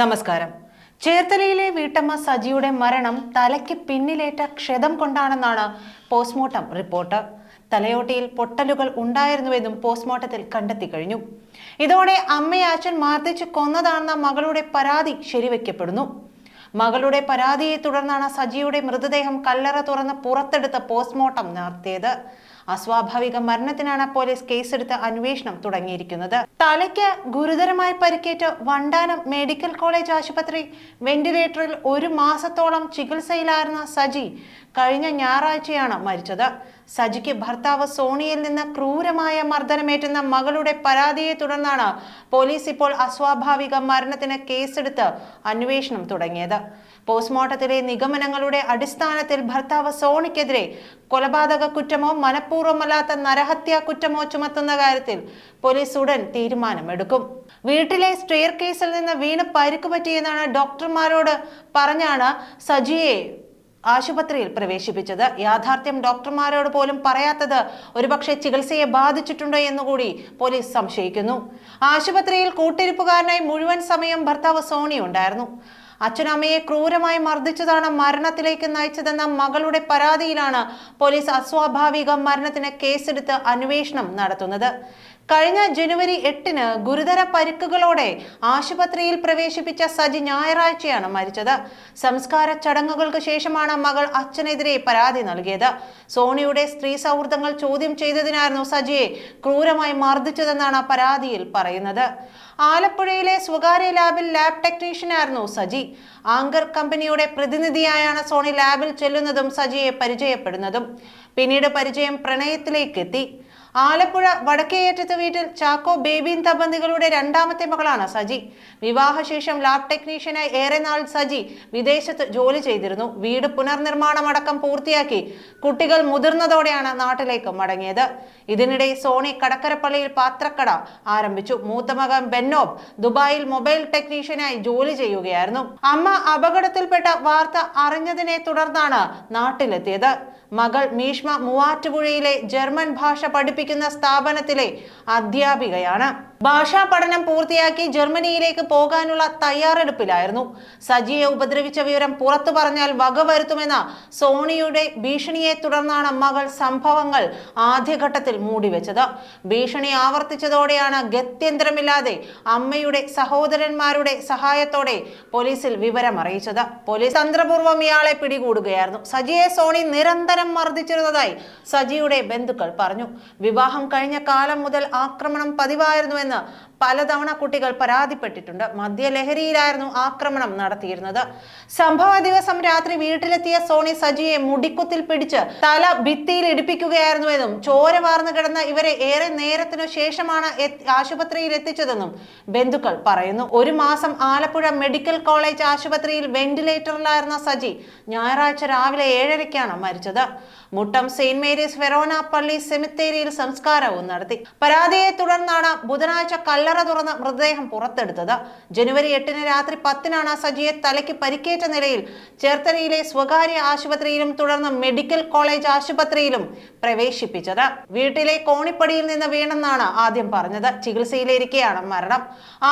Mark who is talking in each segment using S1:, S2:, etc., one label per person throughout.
S1: നമസ്കാരം. ചേർത്തലയിലെ വീട്ടമ്മ സജിയുടെ മരണം തലയ്ക്ക് പിന്നിലേറ്റ ക്ഷതം കൊണ്ടാണെന്നാണ് പോസ്റ്റ്മോർട്ടം റിപ്പോർട്ട്. തലയോട്ടിയിൽ പൊട്ടലുകൾ ഉണ്ടായിരുന്നുവെന്നും പോസ്റ്റ്മോർട്ടത്തിൽ കണ്ടെത്തി കഴിഞ്ഞു. ഇതോടെ അമ്മയാച്ചൻ മർദ്ദിച്ച് കൊന്നതാണെന്ന മകളുടെ പരാതി ശരിവെക്കപ്പെടുന്നു. മകളുടെ പരാതിയെ തുടർന്നാണ് സജിയുടെ മൃതദേഹം കല്ലറ തുറന്ന് പുറത്തെടുത്ത് പോസ്റ്റ്മോർട്ടം നടത്തിയത്. അസ്വാഭാവിക മരണത്തിനാണ് പോലീസ് കേസെടുത്ത് അന്വേഷണം തുടങ്ങിയിരിക്കുന്നത്. തലയ്ക്ക് ഗുരുതരമായി പരിക്കേറ്റ് വണ്ടാനം മെഡിക്കൽ കോളേജ് ആശുപത്രി വെന്റിലേറ്ററിൽ ഒരു മാസത്തോളം ചികിത്സയിലായിരുന്ന സജി കഴിഞ്ഞ ഞായറാഴ്ചയാണ് മരിച്ചത്. സജിക്ക് ഭർത്താവ് സോണിയിൽ നിന്ന് ക്രൂരമായ മർദ്ദനമേറ്റുന്ന മകളുടെ പരാതിയെ തുടർന്നാണ് പോലീസ് ഇപ്പോൾ അസ്വാഭാവിക മരണത്തിന് കേസെടുത്ത് അന്വേഷണം തുടങ്ങിയത്. പോസ്റ്റ്മോർട്ടത്തിലെ നിഗമനങ്ങളുടെ അടിസ്ഥാനത്തിൽ ഭർത്താവ് സോണിക്കെതിരെ കൊലപാതക കുറ്റമോ മനഃപൂർവമല്ലാത്ത നരഹത്യാ കുറ്റമോ ചുമത്തുന്ന കാര്യത്തിൽ പോലീസ് ഉടൻ തീരുമാനമെടുക്കും. വീട്ടിലെ സ്റ്റെയർ കേസിൽ നിന്ന് വീണ് പരിക്ക് പറ്റിയെന്നാണ് ഡോക്ടർമാരോട് പറഞ്ഞാണ് സജിയെ ആശുപത്രിയിൽ പ്രവേശിപ്പിച്ചത്. യാഥാർത്ഥ്യം ഡോക്ടർമാരോട് പോലും പറയാത്തത് ഒരുപക്ഷെ ചികിത്സയെ ബാധിച്ചിട്ടുണ്ടോ എന്നുകൂടി പോലീസ് സംശയിക്കുന്നു. ആശുപത്രിയിൽ കൂട്ടിരിപ്പുകാരനായി മുഴുവൻ സമയം ഭർത്താവ് സോണി ഉണ്ടായിരുന്നു. അച്ഛനമ്മയെ ക്രൂരമായി മർദ്ദിച്ചതാണ് മരണത്തിലേക്ക് നയിച്ചതെന്ന മകളുടെ പരാതിയിലാണ് പോലീസ് അസ്വാഭാവിക മരണത്തിന് കേസെടുത്ത് അന്വേഷണം നടത്തുന്നത്. കഴിഞ്ഞ ജനുവരി എട്ടിന് ഗുരുതര പരിക്കുകളോടെ ആശുപത്രിയിൽ പ്രവേശിപ്പിച്ച സജി ഞായറാഴ്ചയാണ് മരിച്ചത്. സംസ്കാര ചടങ്ങുകൾക്ക് ശേഷമാണ് മകൾ അച്ഛനെതിരെ പരാതി നൽകിയത്. സോണിയുടെ സ്ത്രീ സൗഹൃദങ്ങൾ ചോദ്യം ചെയ്തതിനായിരുന്നു സജിയെ ക്രൂരമായി മർദ്ദിച്ചതെന്നാണ് പരാതിയിൽ പറയുന്നത്. ആലപ്പുഴയിലെ സ്വകാര്യ ലാബിൽ ലാബ് ടെക്നീഷ്യനായിരുന്നു സജി. ആങ്കർ കമ്പനിയുടെ പ്രതിനിധിയായാണ് സോണി ലാബിൽ ചെല്ലുന്നതും സജിയെ പരിചയപ്പെടുന്നതും. പിന്നീട് പരിചയം പ്രണയത്തിലേക്ക് എത്തി. ആലപ്പുഴ വടക്കേയറ്റത്ത് വീട്ടിൽ ചാക്കോ ബേബിൻ ദമ്പതികളുടെ രണ്ടാമത്തെ മകളാണ് സജി. വിവാഹശേഷം ലാബ് ടെക്നീഷ്യനായി ഏറെ നാൾ സജി വിദേശത്ത് ജോലി ചെയ്തിരുന്നു. വീട് പുനർനിർമ്മാണം അടക്കം പൂർത്തിയാക്കി കുട്ടികൾ മുതിർന്നതോടെയാണ് നാട്ടിലേക്ക് മടങ്ങിയത്. ഇതിനിടെ സോണി കടക്കരപ്പള്ളിയിൽ പാത്രക്കട ആരംഭിച്ചു. മൂത്ത മകൻ ബെന്നോബ് ദുബായിൽ മൊബൈൽ ടെക്നീഷ്യനായി ജോലി ചെയ്യുകയായിരുന്നു. അമ്മ അപകടത്തിൽപ്പെട്ട വാർത്ത അറിഞ്ഞതിനെ തുടർന്നാണ് നാട്ടിലെത്തിയത്. മകൾ മീഷ്മ മൂവാറ്റുപുഴയിലെ ജർമ്മൻ ഭാഷ പഠിപ്പിക്കുന്ന സ്ഥാപനത്തിലെ അധ്യാപികയാണ്. ഭാഷാ പഠനം പൂർത്തിയാക്കി ജർമ്മനിയിലേക്ക് പോകാനുള്ള തയ്യാറെടുപ്പിലായിരുന്നു. സജിയെ ഉപദ്രവിച്ച വിവരം പുറത്തു പറഞ്ഞാൽ വകവരുത്തുമെന്ന സോണിയുടെ ഭീഷണിയെ തുടർന്നാണ് മകൾ സംഭവങ്ങൾ ആദ്യഘട്ടത്തിൽ മൂടിവെച്ചത്. ഭീഷണി ആവർത്തിച്ചതോടെയാണ് ഗത്യന്തരമില്ലാതെ അമ്മയുടെ സഹോദരന്മാരുടെ സഹായത്തോടെ പോലീസിൽ വിവരം അറിയിച്ചത് പോലീസ് തന്ത്രപൂർവം ഇയാളെ പിടികൂടുകയായിരുന്നു. സജിയെ സോണി നിരന്തരം മർദ്ദിച്ചിരുന്നതായി സജിയുടെ ബന്ധുക്കൾ പറഞ്ഞു. വിവാഹം കഴിഞ്ഞ കാലം മുതൽ ആക്രമണം പതിവായിരുന്നുവെന്ന് പലതവണ കുട്ടികൾ പരാതിപ്പെട്ടിട്ടുണ്ട്. മദ്യലഹരിയിലായിരുന്നു ആക്രമണം നടത്തിയിരുന്നത്. സംഭവ ദിവസം രാത്രി വീട്ടിലെത്തിയ സോണി സജിയെ മുടിക്കുത്തിൽ പിടിച്ച് തല ഭിത്തിയിൽ ഇടിപ്പിക്കുകയായിരുന്നുവെന്നും ചോര വാർന്നു കിടന്ന ഇവരെ ഏറെ നേരത്തിനു ശേഷമാണ് ആശുപത്രിയിൽ എത്തിച്ചതെന്നും ബന്ധുക്കൾ പറയുന്നു. ഒരു മാസം ആലപ്പുഴ മെഡിക്കൽ കോളേജ് ആശുപത്രിയിൽ വെന്റിലേറ്ററിലായിരുന്ന സജി ഞായറാഴ്ച രാവിലെ ഏഴരയ്ക്കാണ് മരിച്ചത്. മുട്ടം സെയിന്റ് മേരീസ് ഫെറോന പള്ളി സെമിത്തേരിയിൽ സംസ്കാരവും നടത്തി. പരാതിയെ തുടർന്നാണ് ബുധനാഴ്ച കല്ലറ തുറന്ന് മൃതദേഹം പുറത്തെടുത്തത്. ജനുവരി എട്ടിന് രാത്രി പത്തിനാണ് സജിയെ തലയ്ക്ക് പരിക്കേറ്റ നിലയിൽ ചേർത്തലയിലെ സ്വകാര്യ ആശുപത്രിയിലും തുടർന്ന് മെഡിക്കൽ കോളേജ് ആശുപത്രിയിലും പ്രവേശിപ്പിച്ചത്. വീട്ടിലെ കോണിപ്പടിയിൽ നിന്ന് വീണെന്നാണ് ആദ്യം പറഞ്ഞത്. ചികിത്സയിലിരിക്കെയാണ് മരണം.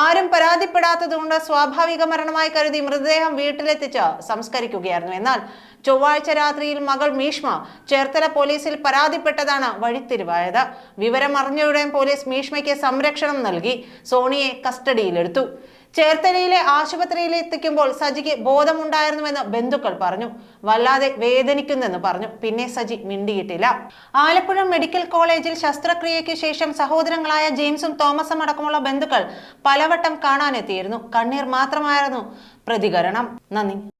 S1: ആരും പരാതിപ്പെടാത്തതുകൊണ്ട് സ്വാഭാവിക മരണമായി കരുതി മൃതദേഹം വീട്ടിലെത്തിച്ച് സംസ്കരിക്കുകയായിരുന്നു. എന്നാൽ ചൊവ്വാഴ്ച രാത്രിയിൽ മകൾ മീഷ്മ ചേർത്തല പോലീസിൽ പരാതിപ്പെട്ടതാണ് വഴിത്തിരിവായത്. വിവരം അറിഞ്ഞയുടൻ പോലീസ് മീഷ്മയ്ക്ക് സംരക്ഷണം നൽകി സോണിയെ കസ്റ്റഡിയിലെടുത്തു. ചേർത്തലയിലെ ആശുപത്രിയിൽ എത്തിക്കുമ്പോൾ സജിക്ക് ബോധമുണ്ടായിരുന്നുവെന്ന് ബന്ധുക്കൾ പറഞ്ഞു. വല്ലാതെ വേദനിക്കുന്നെന്ന് പറഞ്ഞു. പിന്നെ സജി മിണ്ടിയിട്ടില്ല. ആലപ്പുഴ മെഡിക്കൽ കോളേജിൽ ശസ്ത്രക്രിയയ്ക്ക് ശേഷം സഹോദരങ്ങളായ ജെയിംസും തോമസും അടക്കമുള്ള ബന്ധുക്കൾ പലവട്ടം കാണാനെത്തിയിരുന്നു. കണ്ണീർ മാത്രമായിരുന്നു പ്രതികരണം. നന്ദി.